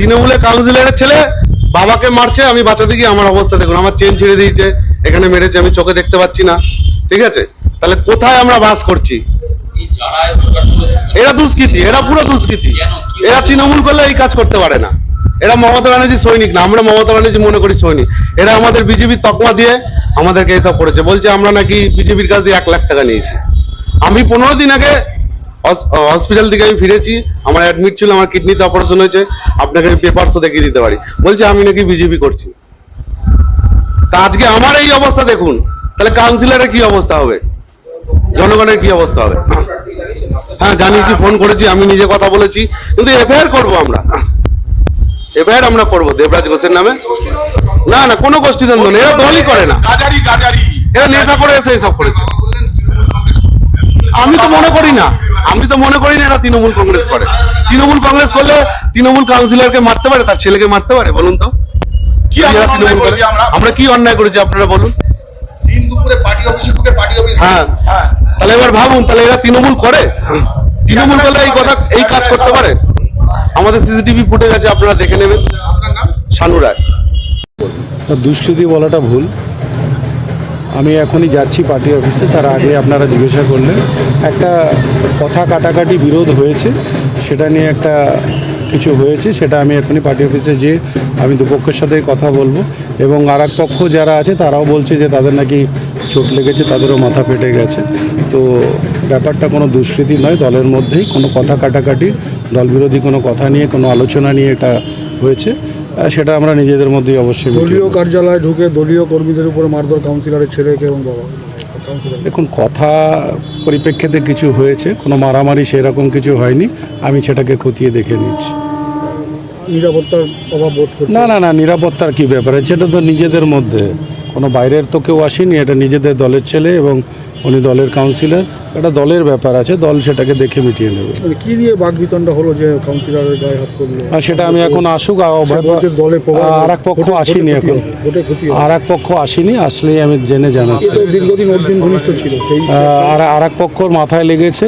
তৃণমূলের কাউন্সিলরের ছেলে বাবাকে মারছে, আমি বাঁচাতে গিয়ে আমার অবস্থা দেখুন, আমার চেন ছেড়ে দিয়েছে, এখানে মেরেছে, আমি চোখে দেখতে পাচ্ছি না, ঠিক আছে? তাহলে কোথায় আমরা বাস করছি? এরা দুষ্কৃতি, এরা পুরো দুষ্কৃতি। এরা তৃণমূল করলে এই কাজ করতে পারে না। এরা মমতা ব্যানার্জি সৈনিক না, আমরা মমতা ব্যানার্জি মনে করি সৈনিক। এরা আমাদের বিজেপির তকমা দিয়ে আমাদেরকে এইসব করেছে। বলছে, আমরা নাকি বিজেপির কাছ দিয়ে এক লাখ টাকা নিয়েছি। আমি পনেরো দিন আগে হসপিটাল থেকে আমি ফিরেছি আমার অ্যাডমিট ছিল আমার কিডনিতে অপারেশন হয়েছে আপনাকে আমি পেপারসও দেখিয়ে দিতে পারি। বলছে আমি নাকি বিজেপি করছি। তা আজকে আমার এই অবস্থা দেখুন তাহলে কাউন্সিলরের কি অবস্থা হবে? জনগণের কি অবস্থা হবে? হ্যাঁ জানিয়েছি ফোন করেছি আমি নিজে কথা বলেছি কিন্তু এফআইআর করব আমরা। এফআইআর আমরা করব দেবরাজ ঘোষের নামে। না না কোনো গোষ্ঠীদ্বন্দ্ব নেই এরা দলই করে না। এরা নেশা করে এসে এসব করেছে। আমি তো মনে করি না আমি তো মনে করি না এরা তৃণমূল কংগ্রেস করে। তৃণমূল কংগ্রেস করলে তৃণমূল কাউন্সিলরকে মারতে পারে তার ছেলেকে মারতে পারে বলুন তো। আমরা কি অন্যায় করেছি আপনারা বলুন। দিন দুপুরে পার্টি অফিসে ঢুকে পার্টি অফিস হ্যাঁ। হ্যাঁ। তাহলে এবার ভাবুন তাহলে এরা তৃণমূল করে? তৃণমূল করলে এই কথা এই কাজ করতে পারে? আমাদের সিসিটিভি ফুটেজ আছে আপনারা দেখে নেবেন। আপনার নাম? শানু রায়। দুষ্কৃতি বলাটা ভুল। আমি এখনই যাচ্ছি পার্টি অফিসে, তার আগে আপনারা জিজ্ঞাসা করলেন। একটা কথা কাটাকাটি বিরোধ হয়েছে, সেটা নিয়ে একটা কিছু হয়েছে, সেটা আমি এখনই পার্টি অফিসে যেয়ে আমি দুপক্ষের সাথে কথা বলব। এবং আর পক্ষ যারা আছে, তারাও বলছে যে তাদের নাকি চোট লেগেছে, তাদেরও মাথা ফেটে গেছে। তো ব্যাপারটা কোনো দুষ্কৃতি নয়, দলের মধ্যেই কোনো কথা কাটাকাটি, দলবিরোধী কোনো কথা নিয়ে, কোনো আলোচনা নিয়ে এটা হয়েছে। সেটা আমরা নিজেদের মধ্যেই অবশ্যই দলীয় কার্যালয়ে ঢুকে দলীয় কর্মীদের উপরে মারধর কাউন্সিলরের ছেলেকে এবং বাবা দেখুন কথা পরিপ্রেক্ষিতে কিছু হয়েছে কোনো মারামারি সেরকম কিছু হয়নি আমি সেটাকে খতিয়ে দেখে নিচ্ছি। নিরাপত্তার অভাব বোধ না না না নিরাপত্তার কি ব্যাপার? এটা তো নিজেদের মধ্যে। কোনো বাইরের তো কেউ আসেনি এটা নিজেদের দলের ছেলে এবং উনি দলের কাউন্সিলর এটা দলের ব্যাপার আছে দল সেটাকে দেখে মিটিয়ে নেবে। মানে কি নিয়ে বাগবিতণ্ডা হলো যে কাউন্সিলরের গায়ে হাত করল? আর সেটা আমি এখন আসুক আর এক পক্ষ আসেনি এখন। আর এক পক্ষ আসেনি আসলেই আমি জেনে জানাচ্ছি। দীর্ঘদিন অর্জুন ঘনিষ্ঠ ছিল আর আর এক পক্ষর মাথায় লেগেছে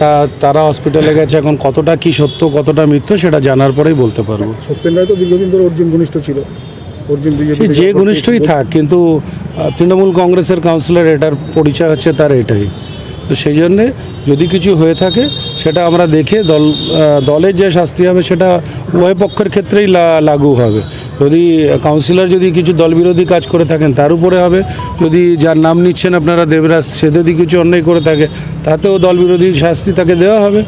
তা তারা হসপিটালে গেছে এখন কতটা কি সত্য কতটা মিথ্য সেটা জানার পরেই বলতে পারব। সত্যেন রায় তো দীর্ঘদিন ধরে অর্জুন ঘনিষ্ঠ ছিল। যে ঘনিষ্ঠই থাক কিন্তু তৃণমূল কংগ্রেসের কাউন্সিলর এটার পরিচয় হচ্ছে তার এটাই। তো সেই জন্যে যদি কিছু হয়ে থাকে, সেটা আমরা দেখে দল দলের যে শাস্তি হবে সেটা উভয় পক্ষের ক্ষেত্রেই লাগু হবে। যদি কাউন্সিলর যদি কিছু দলবিরোধী কাজ করে থাকেন, তার উপরে হবে। যদি যার নাম নিচ্ছেন আপনারা, দেবরাজ সে যদি কিছু অন্যায় করে থাকে, তাতেও দলবিরোধী শাস্তি তাকে দেওয়া হবে।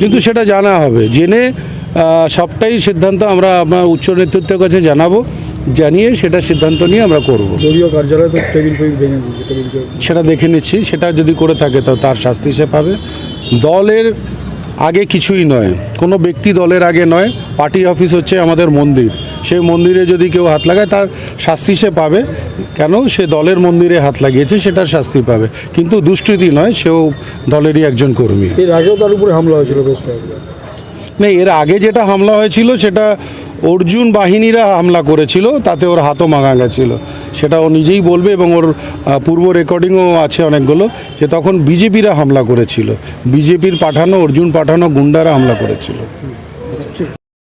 কিন্তু সেটা জানা হবে। জেনে সবটাই সিদ্ধান্ত আমরা আপনার উচ্চ নেতৃত্বের কাছে জানাব। জানিয়ে সেটা সিদ্ধান্ত নিয়ে আমরা করব। দলীয় কার্যালয়ে তো টেবিল ফেবিল ভেঙে। সেটা দেখে নিচ্ছি সেটা যদি করে থাকে তো তার শাস্তি সে পাবে। দলের আগে কিছুই নয় কোনো ব্যক্তি দলের আগে নয় পার্টি অফিস হচ্ছে আমাদের মন্দির। সেই মন্দিরে যদি কেউ হাত লাগায় তার শাস্তি সে পাবে। কেন? সে দলের মন্দিরে হাত লাগিয়েছে সেটার শাস্তি পাবে। কিন্তু দুষ্কৃতি নয় সেও দলেরই একজন কর্মী। এর আগেও তার উপরে হামলা হয়েছিল বেশ না এর আগে যেটা হামলা হয়েছিল সেটা অর্জুন বাহিনীরা হামলা করেছিল, তাতে ওর হাতও মাঙা গেছিল। সেটা ও নিজেই বলবে এবং ওর পূর্ব রেকর্ডিংও আছে অনেকগুলো, যে তখন বিজেপিরা হামলা করেছিল। বিজেপির পাঠানো, অর্জুন পাঠানো, গুন্ডারা হামলা করেছিল।